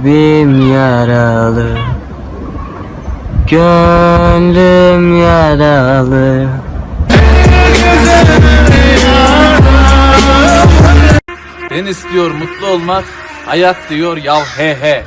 Kalbim yaralı. Gönlüm yaralı. Ben istiyor mutlu olmak, hayat diyor yav he he.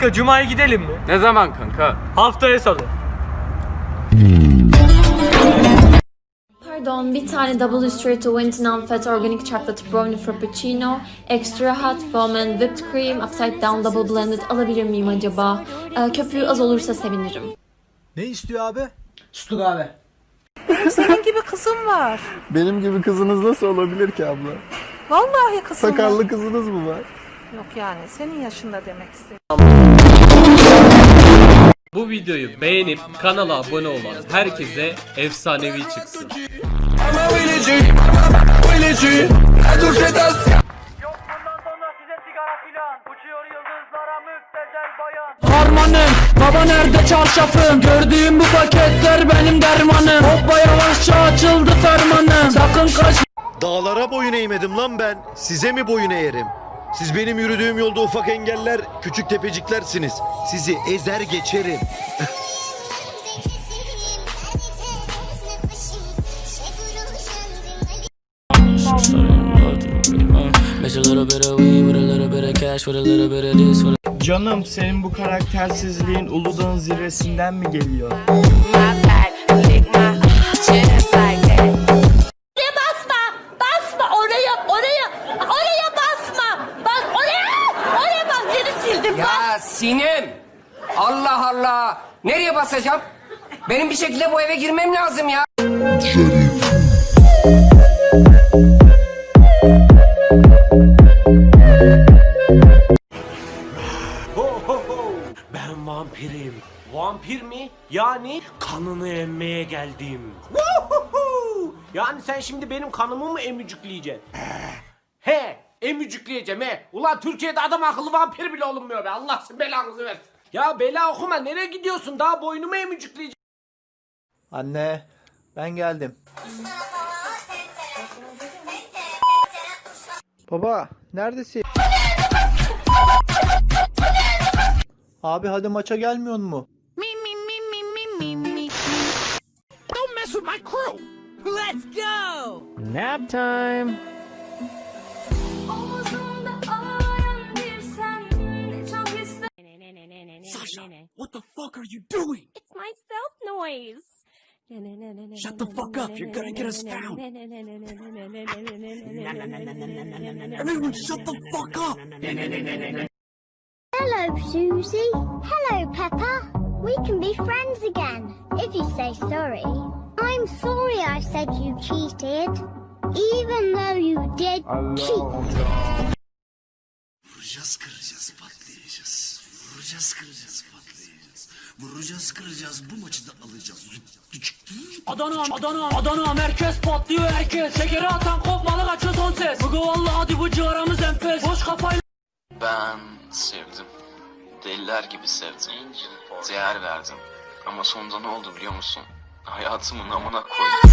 Kanka Cuma'ya gidelim mi? Ne zaman kanka? Haftaya salı. Pardon, bir tane double straight to wint non-fat organic chocolate brownie frappuccino, extra hot foam and whipped cream, upside down double blended alabilir miyim acaba? Ee, köpüğü az olursa sevinirim. Ne istiyor abi? Senin gibi kızım var. Benim gibi kızınız nasıl olabilir ki abla? Vallahi kızım var. Sakallı kızınız mı var? Yok yani senin yaşında demek istedim. Bu videoyu beğenip kanala abone olan herkese efsanevi çıksın. Harmanım, baba nerede çarşafım? Gördüğüm bu paketler benim dermanım. Hoppa yavaşça açıldı fermanım. Sakın kaç Dağlara boyun eğmedim lan ben. Size mi boyun eğerim? Siz benim yürüdüğüm yolda ufak engeller, küçük tepeciklersiniz. Sizi ezer geçerim. Canım senin bu karaktersizliğin Uludağ'ın zirvesinden mi geliyor? basma! Basma oraya, oraya, oraya basma! Bak oraya, oraya bak seni sildim. Sinem Allah Allah Nereye basacağım? Benim bir şekilde bu eve girmem lazım ya Ben vampirim. Vampir mi? Yani kanını emmeye geldim. Yani sen şimdi benim kanımı mı emücükleyeceksin? he, emücükleyeceğim he. Ulan Türkiye'de adam akıllı vampir bile olunmuyor be. Allah sizin belanızı versin. Ya bela okuma nereye gidiyorsun? Daha boynumu emücükleyeceksin. Anne ben geldim. Baba neredesin? Abi hadi maça gelmiyor mu? Nap time. Fuck are you doing? It's my stealth noise. Shut the fuck up, you're gonna get us found. Everyone shut the fuck up. Hello, Susie. Hello, Peppa. We can be friends again, if you say sorry. I'm sorry I said you cheated, even though you did cheat. Vuracağız kıracağız patlayacağız Vuracağız kıracağız patlayacağız Vuracağız kıracağız bu maçı da alacağız Adana, Adana, Adana merkez patlıyor herkes. Şekeri atan kopmalı kaçıyor son ses. Bugü vallahi hadi bu ciğaramız enfes. Boş kafayla Ben sevdim Deliler gibi sevdim Değer verdim Ama sonunda ne oldu biliyor musun? Hayatımın amına koydum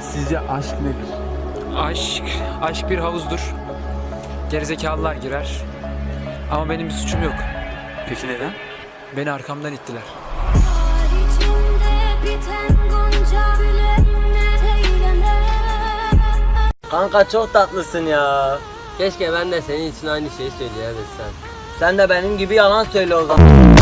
Sizce aşk nedir? Aşk, aşk bir havuzdur. Gerizekalılar girer. Ama benim bir suçum yok. Peki neden? Beni arkamdan ittiler. Kanka çok tatlısın ya Keşke ben de senin için aynı şeyi söyleyebilsem Sen de benim gibi yalan söyle o zaman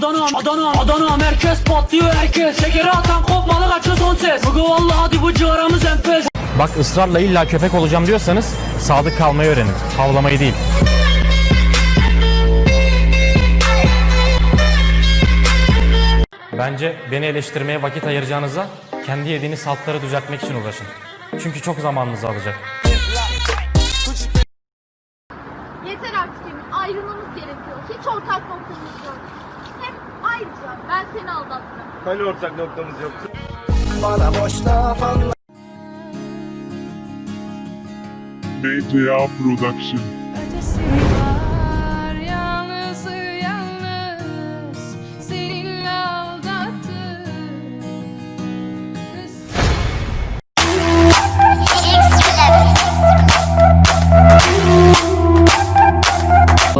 Adana, Adana, Adana merkez patlıyor herkes. Şekeri atan kopmalı kaçıyor son ses. Bugü vallahi hadi bu ciğaramız enfes. Bak ısrarla illa köpek olacağım diyorsanız sadık kalmayı öğrenin. Havlamayı değil. Bence beni eleştirmeye vakit ayıracağınıza kendi yediğiniz saltları düzeltmek için uğraşın. Çünkü çok zamanınızı alacak. Emin, ayrılmamız gerek. yok. Hiç ortak noktamız yok. Hem ayrıca ben seni aldattım. Hani ortak noktamız yoktu? BTA Production. Ötesi